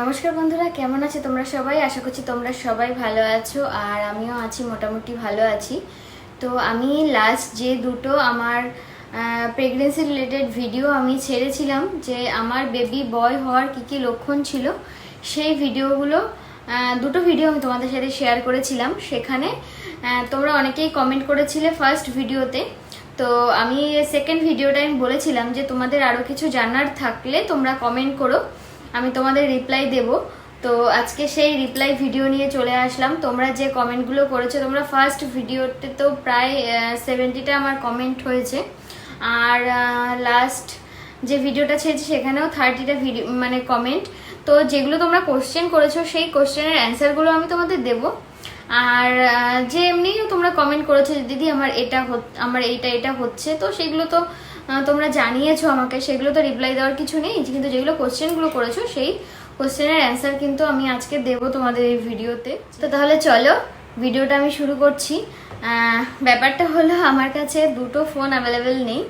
নমস্কার বন্ধুরা, কেমন আছে তোমরা সবাই? আশা করছি তোমরা সবাই ভালো আছো, আর আমিও আছি, মোটামুটি ভালো আছি। তো আমি লাস্ট যে দুটো আমার প্রেগনেন্সি রিলেটেড ভিডিও আমি ছেড়েছিলাম, যে আমার বেবি বয় হওয়ার কী কী লক্ষণ ছিল, সেই ভিডিওগুলো দুটো ভিডিও আমি তোমাদের সাথে শেয়ার করেছিলাম। সেখানে তোমরা অনেকেই কমেন্ট করেছিলে ফার্স্ট ভিডিওতে তো। আমি সেকেন্ড ভিডিওটা আমি বলেছিলাম যে তোমাদের আরও কিছু জানার থাকলে তোমরা কমেন্ট করো। আমি তোমাদের রিপ্লাই দেব। তো আজকে সেই রিপ্লাই ভিডিও নিয়ে চলে আসলাম। তোমরা যে কমেন্টগুলো করেছ, তোমরা ফার্স্ট ভিডিওতে তো প্রায় সেভেন্টিটা আমার কমেন্ট হয়েছে। আর লাস্ট যে ভিডিওটা ছেড়েছি, সেখানেও থার্টিটা ভিডিও মানে কমেন্ট তো যেগুলো তোমরা কোশ্চেন করেছ, সেই কোশ্চেনের অ্যান্সারগুলো আমি তোমাদের দেবো। আর যে এমনি তোমরা কমেন্ট করেছ দিদি, আমার এটা আমার এইটা, এটা হচ্ছে। তো সেগুলো তো তোমরা জানিয়েছো আমাকে, সেগুলো তো রিপ্লাই দেওয়ার কিছু নেই, কিন্তু যেগুলো কোশ্চেনগুলো করেছ, সেই কোশ্চেনের অ্যান্সার কিন্তু আমি আজকে দেবো তোমাদের এই ভিডিওতে। তো তাহলে চলো, ভিডিওটা আমি শুরু করছি। ব্যাপারটা হলো, আমার কাছে দুটো ফোন অ্যাভেলেবেল নেই।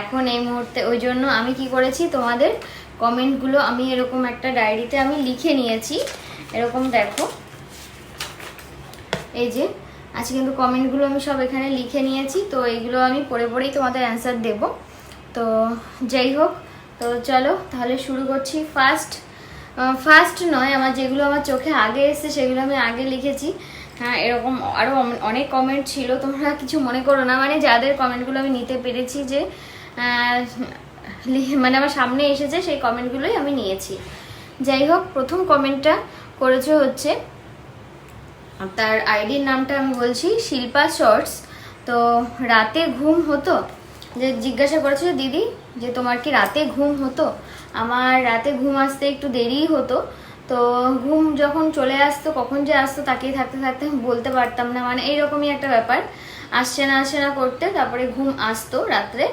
এখন এই মুহূর্তে, ওই জন্য আমি কি করেছি, তোমাদের কমেন্টগুলো আমি এরকম একটা ডায়েরিতে আমি লিখে নিয়েছি। এরকম দেখো। এই যে, আজকে কিন্তু কমেন্টগুলো আমি সব এখানে লিখে নিয়েছি, তো এইগুলো আমি পড়ে পড়েই তোমাদের অ্যান্সার দেব। তো যাই হোক, তো চলো তাহলে শুরু করছি ফার্স্ট ফার্স্ট নয়, আমার যেগুলো আমার চোখে আগে এসছে সেগুলো আমি আগে লিখেছি। হ্যাঁ এরকম আরও অনেক কমেন্ট ছিল, তোমরা কিছু মনে করো না। মানে যাদের কমেন্টগুলো আমি নিতে পেরেছি যে মানে আমার সামনে এসেছে, সেই কমেন্টগুলোই আমি নিয়েছি। যাই হোক, প্রথম কমেন্টটা করেছে হচ্ছে, তার আইডির নামটা আমি বলছি, শিল্পা শর্টস তো রাতে ঘুম হতো? যে জিজ্ঞাসা করেছে দিদি, যে তোমার কি রাতে ঘুম হতো? আমার রাতে ঘুম আসতে একটু দেরিই হতো। তো ঘুম যখন চলে আসতো, কখন যে আসতো তাকিয়ে থাকতে থাকতে বলতে পারতাম না। মানে এইরকমই একটা ব্যাপার। আসছে না আসছে না করতে তারপরে ঘুম আসতো রাত্রে।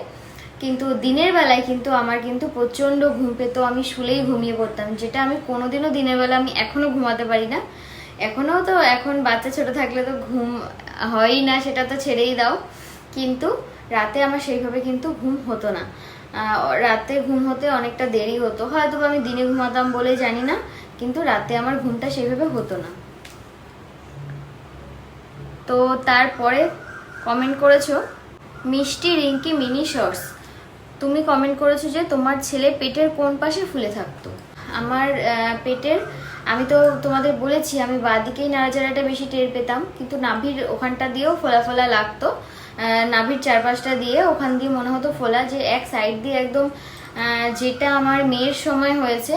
কিন্তু দিনের বেলায় কিন্তু আমার কিন্তু প্রচণ্ড ঘুম পেতো। আমি শুলেই ঘুমিয়ে পড়তাম। যেটা আমি কোনোদিনও দিনের বেলা আমি এখনও ঘুমাতে পারি না। এখনও তো এখন বাচ্চা ছোট থাকলে তো ঘুম হয়ই না, সেটা তো ছেড়েই দাও। কিন্তু রাতে আমার সেইভাবে কিন্তু ঘুম হতো না। রাতে ঘুম হতে অনেকটা দেরি হতো। হয়তো আমি দিনে ঘুমাতাম বলে জানি না, কিন্তু রাতে আমার ঘুমটা সেইভাবে হতো না। তো তারপরে কমেন্ট করেছ, মিষ্টি রিঙ্কি মিনি শর্টস। তুমি কমেন্ট করেছ যে তোমার ছেলে পেটের কোন পাশে ফুলে থাকতো? আমার পেটের, আমি তো তোমাদের বলেছি, আমি বাঁ দিকেই নাড়াচাড়াটা বেশি টের পেতাম, কিন্তু নাভির ওখানটা দিয়েও ফোলা ফোলা লাগতো। নাভির চারপাশটা দিয়ে ওখান দিয়ে মনে হতো ফোলা যে এক সাইড দিয়ে একদম যেটা আমার মেয়ের সময় হয়েছে,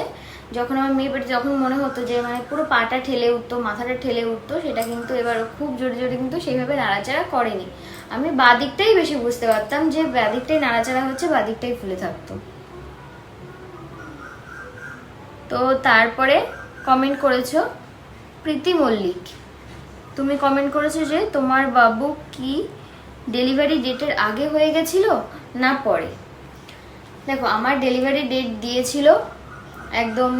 যখন আমার মেয়ে পেটে যখন মনে হতো যে মানে পুরো পাটা ঠেলে উঠতো, মাথাটা ঠেলে উঠতো, সেটা কিন্তু এবার খুব জোরে জোরে কিন্তু সেইভাবে নাড়াচাড়া করেনি। আমি বাদিকটাই বেশি বুঝতে পারতাম যে বাদিকটাই নাড়াচাড়া হচ্ছে, বাদিকটাই ফুলে থাকতো। তো তারপরে কমেন্ট করেছ প্রীতি মল্লিক। তুমি কমেন্ট করেছ যে তোমার বাবু কি ডেলিভারি ডেটের আগে হয়ে গেছিল না পরে? দেখো, আমার ডেলিভারি ডেট দিয়েছিল একদম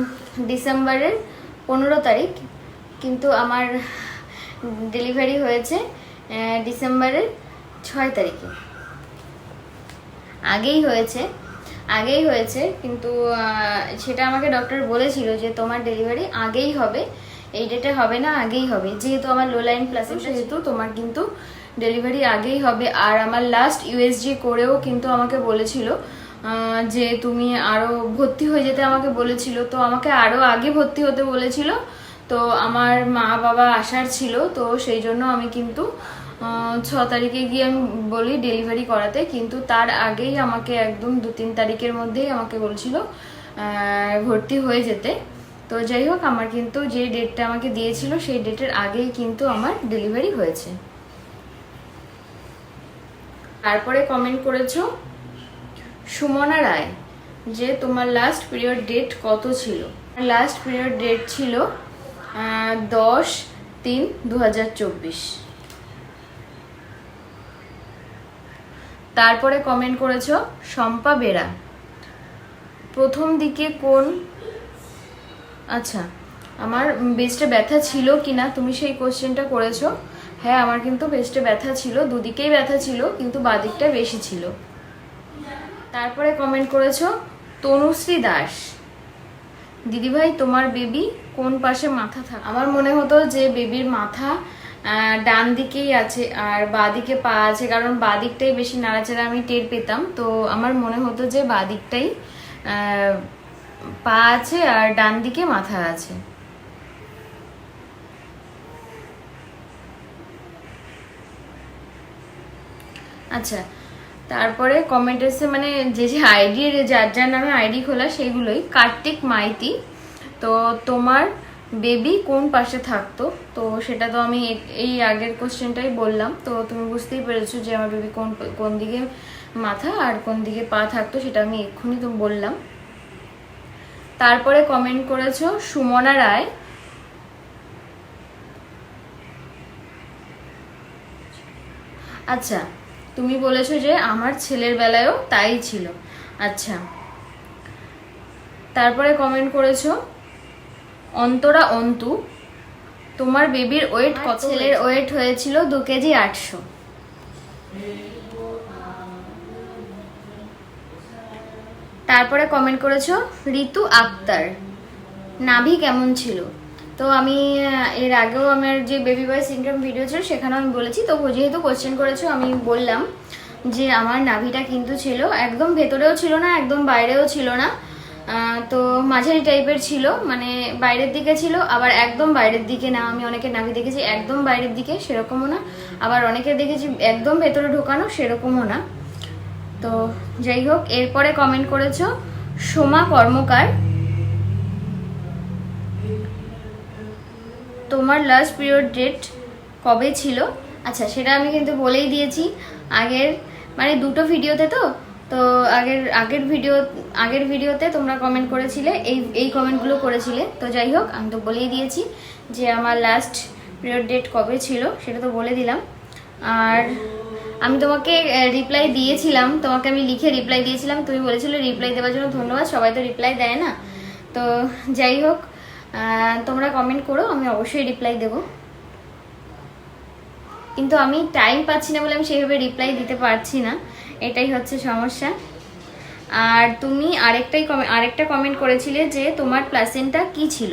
ডিসেম্বরের পনেরো তারিখ, কিন্তু আমার ডেলিভারি হয়েছে ডিসেম্বরের ছয় তারিখে। আগেই হয়েছে আগেই হয়েছে, কিন্তু সেটা আমাকে ডক্টর বলেছিল যে তোমার ডেলিভারি আগেই হবে, এই ডেটে হবে না, আগেই হবে, যেহেতু আমার লো লাইন প্লাস সেহেতু তোমার কিন্তু ডেলিভারি আগেই হবে। আর আমার লাস্ট ইউএসজি করেও কিন্তু আমাকে বলেছিল যে তুমি আরও ভর্তি হয়ে যেতে আমাকে বলেছিল। তো আমাকে আরও আগে ভর্তি হতে বলেছিল। তো আমার মা বাবা আসার ছিল। তো সেই জন্য আমি কিন্তু ছ তারিখে গিয়ে আমি বলি ডেলিভারি করাতে। কিন্তু তার আগেই আমাকে একদম দু তিন তারিখের মধ্যেই আমাকে বলছিল ভর্তি হয়ে যেতে। তো যাই হোক, আমার কিন্তু যে ডেটটা আমাকে দিয়েছিল, সেই ডেটের আগেই কিন্তু আমার ডেলিভারি হয়েছে। তারপরে কমেন্ট করেছ? সুমনা রায়, যে তোমার লাস্ট পিরিয়ড ডেট কত ছিল? লাস্ট পিরিয়ড ডেট ছিল দশ তিন দু তারপরে কমেন্ট করেছ, শম্পা বেরা। প্রথম দিকে কোন আচ্ছা আমার বেস্টে ব্যথা ছিল কিনা, তুমি সেই কোশ্চেনটা করেছ। হ্যাঁ আমার কিন্তু বেস্টে ব্যথা ছিল, দুদিকেই ব্যথা ছিল, কিন্তু বাদিকটা বেশি ছিল। তারপরে কমেন্ট করেছ, তনুশ্রী দাস। দিদিভাই, তোমার বেবি কোন পাশে মাথা থাকে আমার মনে হতো যে বেবির মাথা ডান দিকেই আছে আর বাদিকে পা আছে, কারণ বাদিকটাই বেশি নাড়াচাড়া আমি টের পেতাম। তো আমার মনে হতো যে বাদিকটাই পা আছে আর ডান দিকে মাথা আছে। আচ্ছা তারপরে কমেন্ট এসে মানে যে যে আইডি যার যার নামে আইডি খোলা সেগুলোই, কার্তিক মাইতি। তো তোমার বেবি কোন পাশে থাকতো? তো সেটা তো আমি এই আগের কোশ্চেনটাই বললাম। তো তুমি বুঝতেই পেরেছ যে আমার বেবি কোন কোন দিকে মাথা আর কোন দিকে পা থাকতো সেটা আমি এক্ষুনি তো বললাম। তারপরে কমেন্ট করেছ সুমনা রায়। আচ্ছা তুমি বলেছ যে আমার ছেলের বেলায়ও তাই ছিল। আচ্ছা। তারপরে কমেন্ট করেছ অন্তরা অন্তু তোমার বেবির ওয়েট কত ছেলের ওয়েট হয়েছিল? দু কেজি আটশো। তারপরে কমেন্ট করেছ ঋতু আক্তার নাভি কেমন ছিল? তো আমি এর আগেও আমার যে বেবি বয় সিনড্রোম ভিডিও ছিল, সেখানেও আমি বলেছি, তো যেহেতু কোশ্চেন করেছ, আমি বললাম যে আমার নাভিটা কিন্তু ছিল, একদম ভেতরেও ছিল না, একদম বাইরেও ছিল না। তো মাঝারি টাইপের ছিল মানে বাইরের দিকে ছিল, আবার একদম বাইরের দিকে না, আমি অনেকের নাভি দেখেছি, একদম বাইরের দিকে, সেরকমও না। আবার অনেকের দেখেছি একদম ভেতরে ঢোকানো, সেরকমও না। তো যাই হোক, এরপরে কমেন্ট করেছ, সোমা কর্মকার। তোমার লাস্ট পিরিয়ড ডেট কবে ছিল? আচ্ছা সেটা আমি কিন্তু বলেই দিয়েছি। আগের মানে দুটো ভিডিওতে তো? তো আগের আগের ভিডিও আগের ভিডিওতে তোমরা কমেন্ট করেছিলে, এই এই কমেন্টগুলো করেছিলে। তো যাই হোক, আমি তো বলেই দিয়েছি যে আমার লাস্ট পিরিয়ড ডেট কবে ছিল, সেটা তো বলে দিলাম। আর আমি তোমাকে রিপ্লাই দিয়েছিলাম, তোমাকে আমি লিখে রিপ্লাই দিয়েছিলাম। তুমি বলেছিলে রিপ্লাই দেওয়ার জন্য ধন্যবাদ, সবাই তো রিপ্লাই দেয় না। তো যাই হোক তোমরা কমেন্ট করো, আমি অবশ্যই রিপ্লাই দেবো। কিন্তু আমি টাইম পাচ্ছি না বলে আমি সেইভাবে রিপ্লাই দিতে পারছি না। এটাই হচ্ছে সমস্যা। আর তুমি আরেকটাই আরেকটা কমেন্ট করেছিলে যে তোমার প্লাসেন্টা কি ছিল?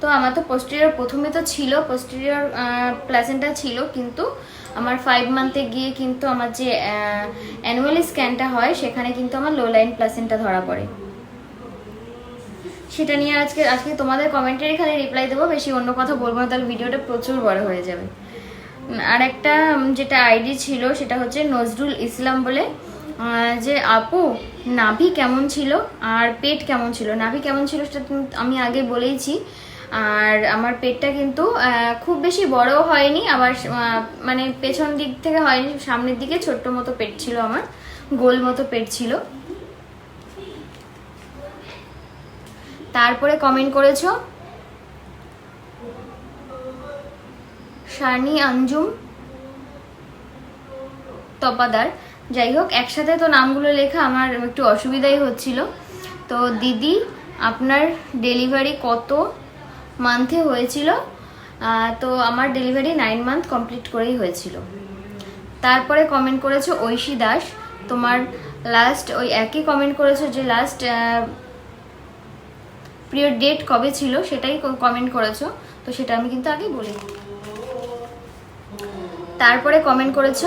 তো আমার তো পোস্টেরিয়র প্রথমে তো ছিল পোস্টেরিয়র প্লাসেন্টা ছিল, কিন্তু আমার ফাইভ মান্থে গিয়ে কিন্তু আমার যে অ্যানুয়াল স্ক্যানটা হয়, সেখানে কিন্তু আমার লো লাইন প্লাসেন্টা ধরা পড়ে। সেটা নিয়ে আজকে আজকে তোমাদের কমেন্টের এখানে রিপ্লাই দেবো, বেশি অন্য কথা বলব না, তাহলে ভিডিওটা প্রচুর বড় হয়ে যাবে। আর একটা যেটা আইডি ছিল, সেটা হচ্ছে নজরুল ইসলাম বলে। যে, আপু, নাভি কেমন ছিল? আর পেট কেমন ছিল? নাভি কেমন ছিল, সেটা আমি আগে বলেইছি। আর আমার পেটটা কিন্তু খুব বেশি বড়ও হয়নি, আবার মানে পেছন দিক থেকে হয়নি, সামনের দিকে ছোট্ট মতো পেট ছিল আমার, গোল মতো পেট ছিল। তারপরে কমেন্ট করেছ? শানি আঞ্জুম, তপাদার। যাই হোক, একসাথে তো নামগুলো লেখা আমার একটু অসুবিধাই হচ্ছিল। তো দিদি, আপনার ডেলিভারি কত? মান্থে হয়েছিল। তো আমার ডেলিভারি নাইন মান্থ কমপ্লিট করেই হয়েছিল। তারপরে কমেন্ট করেছ ঐশী দাস। তোমার লাস্ট ওই একই কমেন্ট করেছ যে লাস্ট প্রিয় ডেট কবে ছিল সেটাই কমেন্ট করেছ। তো সেটা আমি কিন্তু আগে বলি তারপরে কমেন্ট করেছ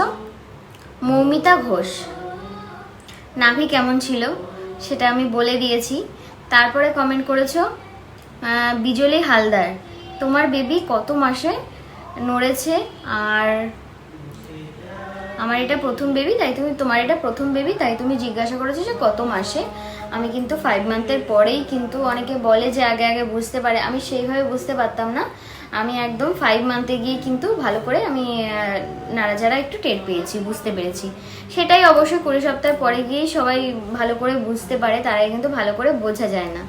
মৌমিতা ঘোষ। নাভি কেমন ছিল সেটা আমি বলে দিয়েছি। তারপরে কমেন্ট করেছ বিজলি হালদার। তোমার বেবি কত মাসে নড়েছে? আর আমার এটা প্রথম বেবি তাই তুমি, তোমার এটা প্রথম বেবি তাই তুমি জিজ্ঞাসা করেছ যে কত মাসে? আমি কিন্তু ফাইভ মান্থের পরেই কিন্তু অনেকে বলে যে আগে আগে বুঝতে পারে। আমি সেইভাবে বুঝতে পারতাম না। আমি একদম ফাইভ মান্থে গিয়ে কিন্তু ভালো করে আমি নাড়াচাড়া একটু টের পেয়েছি, বুঝতে পেরেছি। সেটাই অবশ্যই কুড়ি সপ্তাহ পরে গিয়েই সবাই ভালো করে বুঝতে পারে, তারাই কিন্তু ভালো করে বোঝা যায় না।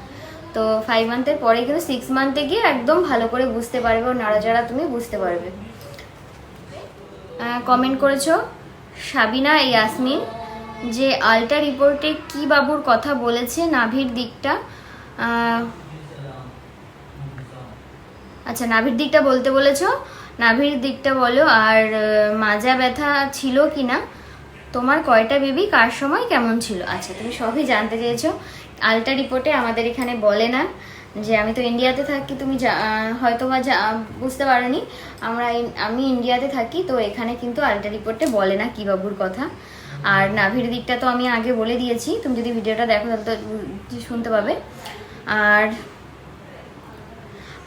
তো ফাইভ মান্থের পরে কিন্তু সিক্স মান্থে গিয়ে একদম ভালো করে বুঝতে পারবে ও নাড়াচাড়া তুমি বুঝতে পারবে। কমেন্ট করেছ সাবিনা ইয়াসমিন যে আলটা রিপোর্টে কি বাবুর কথা বলেছে নাভির দিকটা? আচ্ছা নাভির দিকটা বলতে বলেছ? নাভির দিকটা বলো, আর মাজা ব্যথা ছিল কি না তোমার কয়টা বেবি? কার সময়? কেমন ছিল? আচ্ছা তুমি সবই জানতে চেয়েছো। আলটা রিপোর্টে আমাদের এখানে বলে না যে আমি তো ইন্ডিয়াতে থাকি, তুমি হয়তো বা বুঝতে পারোনি। আমরা আমি ইন্ডিয়াতে থাকি, তো এখানে কিন্তু আলটা রিপোর্টে বলে না কি বাবুর কথা। আর নাভির দিকটা তো আমি আগে বলে দিয়েছি। তুমি যদি ভিডিওটা দেখো, তাহলে তো শুনতে পাবে। আর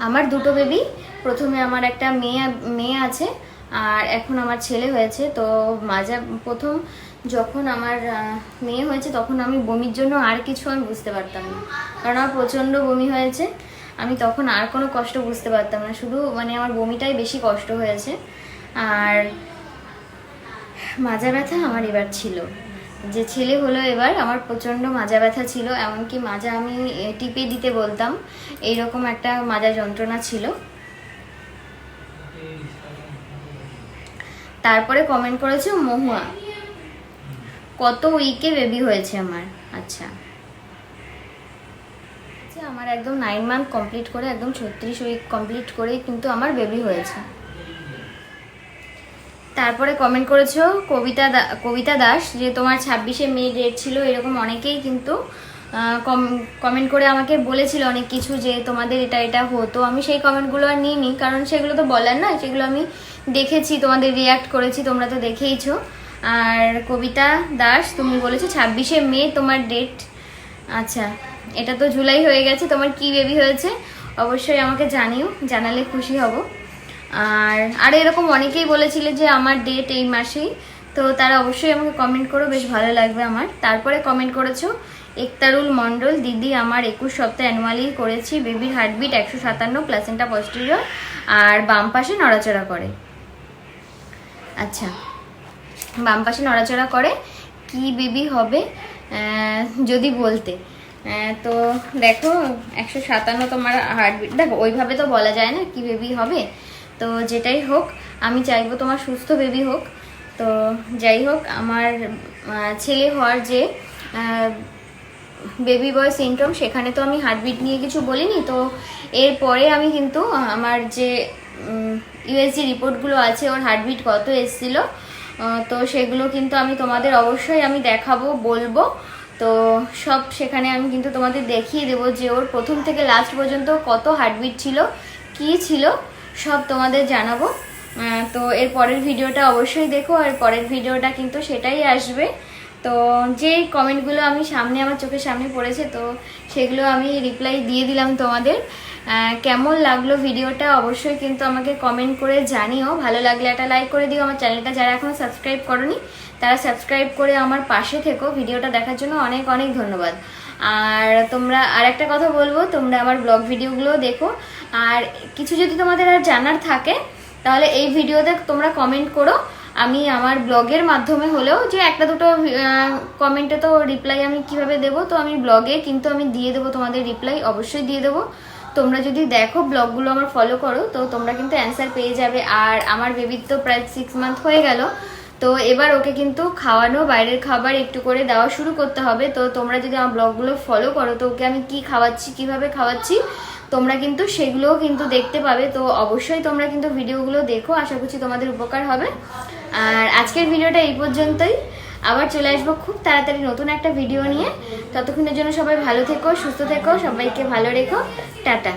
আমার দুটো বেবি, প্রথমে আমার একটা মেয়ে মেয়ে আছে। আর এখন আমার ছেলে হয়েছে, তো মাজা প্রথম যখন আমার মেয়ে হয়েছে তখন আমি বমির জন্য আর কিছু আমি বুঝতে পারতাম না। কারণ আমার প্রচণ্ড বমি হয়েছে, আমি তখন আর কোনো কষ্ট বুঝতে পারতাম না। শুধু মানে আমার বমিটাই বেশি কষ্ট হয়েছে। আর মাজা ব্যথা আমার এবার ছিল। যে ছেলে হলো এবার আমার প্রচণ্ড মাজা ব্যথা ছিল, এমনকি মাজা আমি টিপে দিতে বলতাম। এইরকম একটা মাজা যন্ত্রণা ছিল। তারপরে কমেন্ট করেছে মহুয়া। কত উইকে বেবি হয়েছে আমার। আচ্ছা। আচ্ছা, আমার একদম নাইন মান্থ কমপ্লিট করে একদম ছত্রিশ উইক কমপ্লিট করে কিন্তু আমার বেবি হয়েছে। তারপরে কমেন্ট করেছ কবিতা কবিতা দাস যে তোমার ছাব্বিশে মে ডেট ছিল এরকম অনেকেই কিন্তু কমেন্ট করে আমাকে বলেছিল অনেক কিছু যে তোমাদের এটা এটা হতো। আমি সেই কমেন্টগুলো আর নিইনি কারণ সেগুলো তো বলার না সেগুলো আমি দেখেছি, তোমাদের রিয়াক্ট করেছি, তোমরা তো দেখেইছো। আর কবিতা দাস, তুমি বলেছ ছাব্বিশে মে তোমার ডেট আচ্ছা এটা তো জুলাই হয়ে গেছে, তোমার কি বেবি হয়েছে? অবশ্যই আমাকে জানিও, জানালে খুশি হব। আর আর এরকম অনেকেই বলেছিলে যে আমার ডেট এই মাসেই। তো তারা অবশ্যই আমাকে কমেন্ট করো, বেশ ভালো লাগবে আমার। তারপরে কমেন্ট করেছ, একতারুল মণ্ডল, দিদি, আমার একুশ সপ্তাহ অ্যানুয়ালি করেছি। বেবির হার্টবিট একশো সাতান্ন প্লাসেন্টা পজিটিভ আর বাম পাশে নড়াচড়া করে। আচ্ছা বাম পাশে নড়াচড়া করে কি বেবি হবে যদি বলতে। তো দেখো, একশো সাতান্ন তোমার হার্টবিট দেখো, ওইভাবে তো বলা যায় না কি বেবি হবে। তো যেটাই হোক, আমি চাইব তোমার সুস্থ বেবি হোক। তো যাই হোক, আমার ছেলে হওয়ার যে বেবি বয় সিনড্রোম, সেখানে তো আমি হার্টবিট নিয়ে কিছু বলিনি। তো এরপরে আমি কিন্তু আমার যে ইউএসজি রিপোর্টগুলো আছে, ওর হার্টবিট কত এসেছিল তো সেগুলো কিন্তু আমি তোমাদের অবশ্যই আমি দেখাবো, বলব। তো সব সেখানে আমি কিন্তু তোমাদের দেখিয়ে দেবো যে ওর প্রথম থেকে লাস্ট পর্যন্ত কত হার্টবিট ছিল, কি ছিল, সব তোমাদের জানাব। তো এর পরের ভিডিওটা অবশ্যই দেখো, আর পরের ভিডিওটা কিন্তু সেটাই আসবে। তো যে কমেন্টগুলো আমি সামনে, আমার চোখের সামনে পড়েছে, তো সেগুলো আমি রিপ্লাই দিয়ে দিলাম তোমাদের। কেমন লাগল ভিডিওটা অবশ্যই কিন্তু আমাকে কমেন্ট করে জানিও। ভালো লাগলে একটা লাইক করে দিও। আমার চ্যানেলটা যারা এখনও সাবস্ক্রাইব করনি, তারা সাবস্ক্রাইব করে আমার পাশে থেকো। ভিডিওটা দেখার জন্য অনেক অনেক ধন্যবাদ। আর তোমরা, আর একটা কথা বলব, তোমরা আমার ব্লগ ভিডিওগুলো দেখো। আর কিছু যদি তোমাদের আর জানার থাকে, তাহলে এই ভিডিওতে তোমরা কমেন্ট করো। আমি আমার ব্লগের মাধ্যমে হলেও যে একটা দুটো কমেন্টে তো রিপ্লাই আমি কীভাবে দেব, তো আমি ব্লগে কিন্তু আমি দিয়ে দেবো, তোমাদের রিপ্লাই অবশ্যই দিয়ে দেবো। তোমরা যদি দেখো ব্লগগুলো আমার ফলো করো, তো তোমরা কিন্তু অ্যান্সার পেয়ে যাবে। আর আমার বেবির তো প্রায় সিক্স মান্থ হয়ে গেল, তো এবার ওকে কিন্তু খাওয়ানো, বাইরের খাবার একটু করে দেওয়া শুরু করতে হবে। তো তোমরা যদি আমার ব্লগগুলো ফলো করো, তো ওকে আমি কি খাওয়াচ্ছি, কীভাবে খাওয়াচ্ছি, তোমরা কিন্তু সেগুলোও কিন্তু দেখতে পাবে। তো অবশ্যই তোমরা কিন্তু ভিডিওগুলো দেখো, আশা করছি তোমাদের উপকার হবে। আর আজকের ভিডিওটা এই পর্যন্তই। আবার চলে আসব খুব তাড়াতাড়ি নতুন একটা ভিডিও নিয়ে। ততক্ষণের জন্য সবাই ভালো থেকো, সুস্থ থেকো, সবাইকে ভালো রেখো। টাটা।